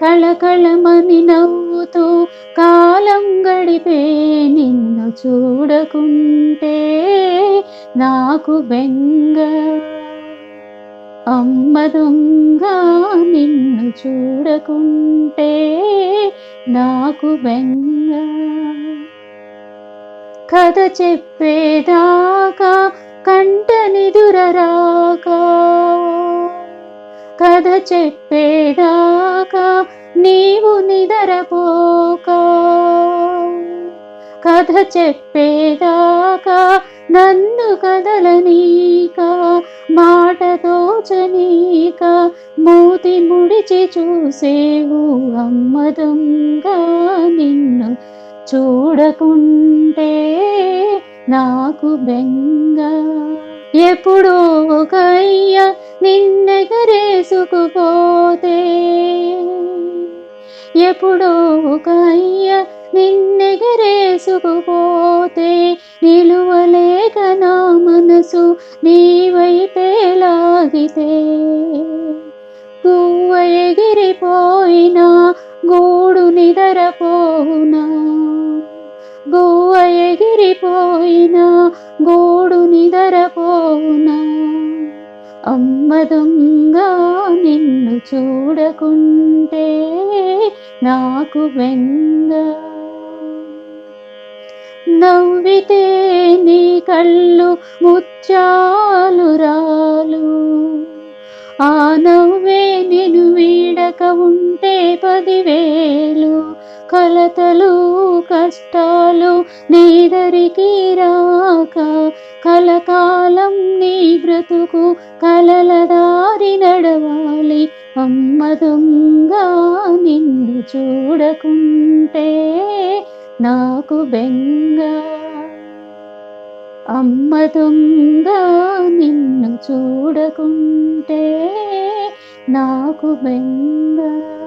కళకళమని నవ్వుతూ కాలం గడిపే నిన్ను చూడకుంటే నాకు బెంగ. అమ్మ దొంగ నిన్ను చూడకుంటే నాకు బెంగ. కథ చెప్పేదాకా కంట నిదురరాక కథ చెప్పేదాకా నీవు నిదరపోక. కథ చెప్పేదాకా నన్ను కదలనీక మాట తోచనీక మూతి ముడిచి చూసేవు అమ్మ దొంగ నిన్ను చూడకుంటే నాకు బెంగ. ఎప్పుడో ఒక నిన్నెగరేసుకుపోతే ఎప్పుడో ఒక అయ్య నిన్నెగరేసుకుపోతే నిలువలేక నా మనసు నీవైతే లాగితే గువ్వ ఎగిరిపోయినా గూడు నిదరపోనా గువ్వ ఎగిరిపోయినా గూడు నిదరపోనా అమ్మ దొంగ నిన్ను చూడకుంటే నాకు వెంగ నవ్వితే నీ కళ్ళు ముత్యాలు రాలు. ఆ నవ్వే నేను వీడక ఉంటే పదివేలు. కలతలు కష్టాలు నీదరికి రాక. కలకాలం నీ బ్రతుకు కలల దారి నడవాలి. అమ్మ దొంగ నిన్ను చూడకుంటే నాకు బెంగ. అమ్మ దొంగ నిన్ను చూడకుంటే నాకు బెంగా.